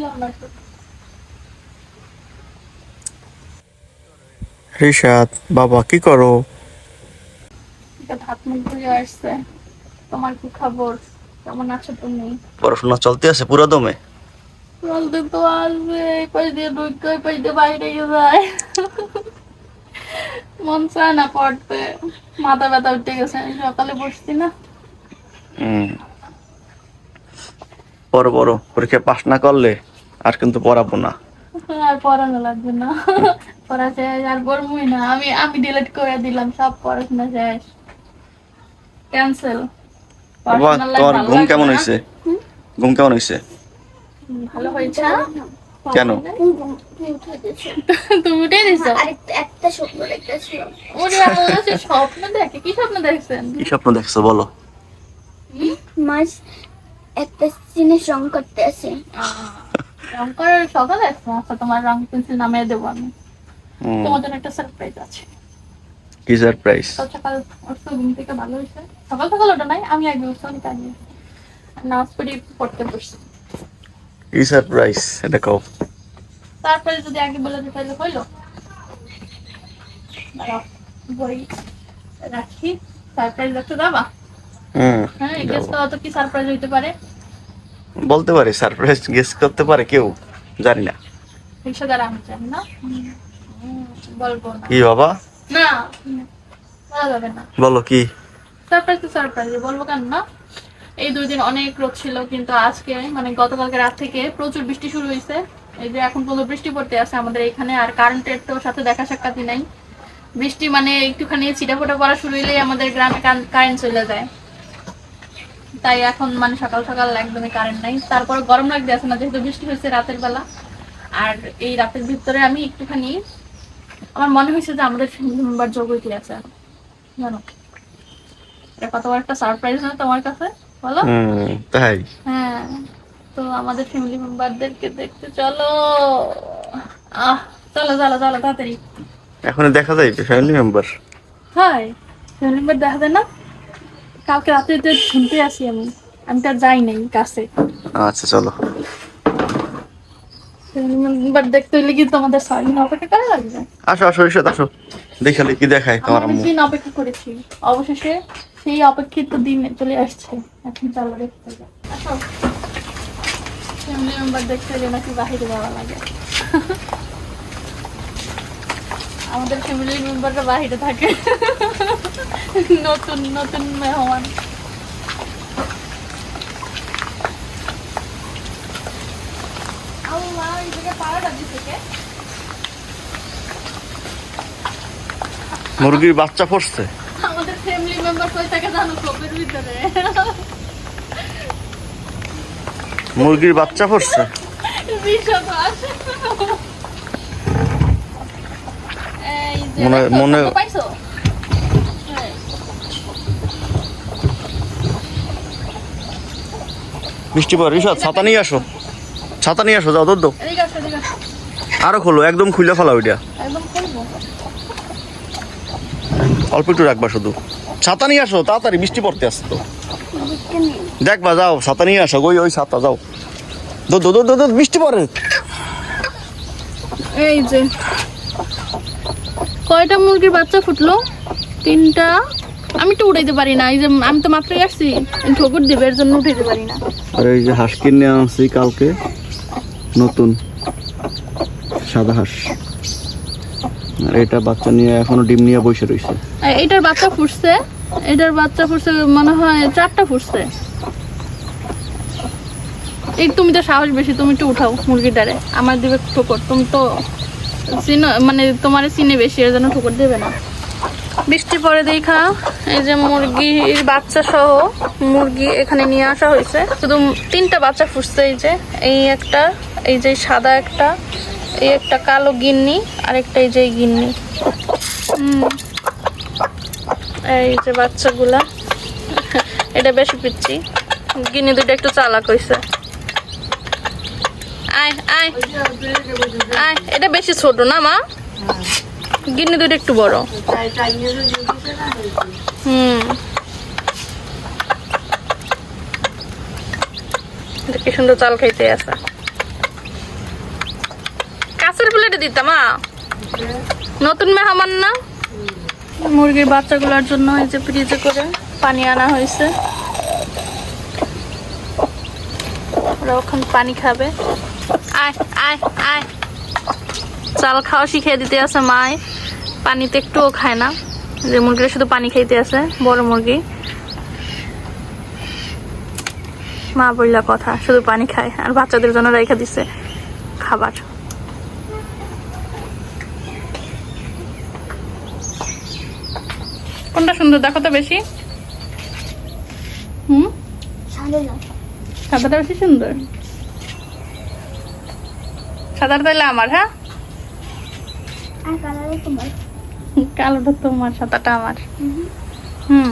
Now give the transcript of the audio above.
দিলাম না তো রিশাদ বাবা কি করো? এটা মুখ ধুয়ে আসছে। তোমার কি খবর? কেমন আছো তুমি? পড়াশোনা চলতে আছে পুরো দমে? বলতে তো আসবে। পাশ দিয়ে ঢুকে ওই পাশ দিয়ে বাইরে যায়। মন চায় না পড়তে। মাথা ব্যথা উঠে গেছে। সকালে বসছি না। বড় বড় পরীক্ষা পাস না করলে আর কিন্তু পড়াবো না। আর পড়ানো লাগবে না। পড়া শেষ আর পড়বই না। আমি আমি ডিলিট করে দিলাম সব পড়াশোনা শেষ। ক্যান্সেল বাবা তোমার ঘুম কেমন হয়েছে? ঘুম কেমন হয়েছে? ভালো হয়েছে? কেন? তুমি উঠে দিছো? একটা স্বপ্ন দেখতেছিলাম ওরে সে স্বপ্ন দেখে কি স্বপ্ন দেখছেন? কি স্বপ্ন দেখছ বলো। মাছ একটা জিনিস রং করতে আছে রং করার সকালে? আছে আচ্ছা তোমার রং পেন্সিল নামিয়ে দেবো আমি। তোমার জন্য একটা সারপ্রাইজ আছে। কি সারপ্রাইজ সকাল উঠছো ঘুম থেকে ভালো হয়েছে। সকাল সকাল ওটা নাই আমি আগে অনেক আগে নামাজ পড়ি পড়তে বসছি কি সারপ্রাইজ এটা কও। তারপরে যদি আগে বলে দিই তাহলে হইল। বই রাখি। সারপ্রাইজ যাবা হুম হ্যাঁ গেস করা তো কি সারপ্রাইজ হইতে পারে? বলতে পারি সারপ্রাইজ গেস করতে পারে কেউ জানি না। কি বাবা? বলো কি? সারপ্রাইজ তো সারপ্রাইজ বলব কেন না? এই দুই দিন অনেক রোদ ছিল কিন্তু আজকে মানে গতকালকে রাত থেকে প্রচুর বৃষ্টি শুরু হয়েছে এই যে এখন পর্যন্ত বৃষ্টি পড়তে আছে আমাদের এখানে আর কারেন্টের তো সাথে দেখা সাক্ষাৎই নাই। বৃষ্টি মানে একটুখানি ছিটাফোটা পড়া শুরু হইলেই আমাদের গ্রামে কারেন্ট চলে যায়। তাই এখন মানে সকাল সকাল একদমই কারেন্ট নাই। তারপর গরম লাগতে আছে না যেহেতু বৃষ্টি হয়েছে রাতের বেলা। আর এই রাতের ভিতরে আমি একটুখানি আমার মনে হয়েছে যে আমাদের ফ্যামিলি মেম্বার যোগ হইতে আছে জানো? এটা কত বড় একটা সারপ্রাইজ না তোমার কাছে? বলো? তাই। হ্যাঁ তো আমাদের ফ্যামিলি মেম্বারদেরকে দেখতে চলো। আহ চলো চলো চলো তাড়াতাড়ি। এখন দেখা যায় family member hi family member দেখা যায় না? কালকে রাতে যে শুনতে আসি আমি। আমি তো যাই নাই কাছে। আচ্ছা চলো। মেম্বার দেখতে হইলে কিন্তু আমাদের ছয় অপেক্ষা করা লাগবে। আসো আসো রিশাদ আসো। দেখালে কি দেখায় তোমার আম্মু দিন অপেক্ষা করেছি। অবশেষে সেই অপেক্ষিত দিন চলে আসছে। এখন চলো দেখতে আসো। ফ্যামিলি মেম্বার দেখতে গেলে নাকি বাহিরে যাওয়া লাগে। আমাদের ফ্যামিলি মেম্বাররা বাহিরে থাকে। নতুন নতুন মেহমান? মুরগির বাচ্চা পড়ছে? আমাদের ফ্যামিলি মেম্বার কই থাকে জানো খোপের ভিতরে। মুরগির বাচ্চা পড়ছে? মনে- মনে- বৃষ্টি পর রিশাদ ছাতা নিয়ে আসো। ছাতা নিয়ে আসো যাও আসো। আরও খোলো একদম খুলে ফেলা ওইটা অল্প একটু রাখবা শুধু। ছাতা নিয়ে আসো তাড়াতাড়ি বৃষ্টি পড়তে আসছে তো। দেখবা যাও ছাতা নিয়ে আসো ওই ওই ছাতা যাও। দৌড় দৌড় দৌড়, বৃষ্টি পড়ে। এই যে। কয়টা মুরগির বাচ্চা ফুটলো? তিনটা আমি তো উঠাইতে পারি না এই যে আমি তো মাত্রই আসছি ঠোকর দেবে এর জন্য উঠাইতে পারি না। আর এই যে হাঁস কিনে আনছি কালকে নতুন সাদা হাঁস। আর এটা বাচ্চা নিয়ে এখনও ডিম নিয়ে বসে রয়েছে আর এইটার বাচ্চা ফুটছে এটার বাচ্চা ফুটছে মনে হয় চারটা ফুটছে। এই তুমি তো সাহস বেশি তুমি একটু উঠাও মুরগিটারে। আমার দিবে ঠোকর তুমি তো চিনো মানে তোমার চিনে বেশি এর জন্য ঠোকর দেবে না। বৃষ্টি পরে দেখা। এই যে মুরগির বাচ্চা সহ মুরগি এখানে নিয়ে আসা হয়েছে। শুধু তিনটা বাচ্চা ফুটছে এই যে। এই একটা, এই যে সাদা একটা, এই একটা কালো গিন্নি, আর একটা এই যে গিন্নি। এই যে বাচ্চাগুলা। এটা বেশি পিচ্ছি। গিনি দুটো একটু চালাক হইছে। আয় আয়। আয়, এটা বেশি ছোট না মা? গিনি দুটো একটু বড়। হুম। কি সুন্দর চাল খাইতে আছে। কাঁচের প্লেটে দিতাম নতুন মেহমান না? মুরগির বাচ্চাগুলোর জন্য এই যে ফ্রিজে করে পানি আনা হয়েছে। ওরা ওখানে পানি খাবে। আয় আয় আয়। চাল খাওয়া শিখিয়ে দিতে আছে মায় পানিতে একটুও খায় না। যে মুরগিটা শুধু পানি খাইতে আছে, বড় মুরগি। মা বললা কথা, শুধু পানি খায়, আর বাচ্চাদের জন্য রেখে দিছে খাবার। কোনটা সুন্দর, দেখো তো বেশি। হুম? সাদা সাদাটা বেশি সুন্দর। সাদাটা তাহলে আমার হ্যাঁ? কালোটা তোমার। সাদাটা আমার। হুম। হুম।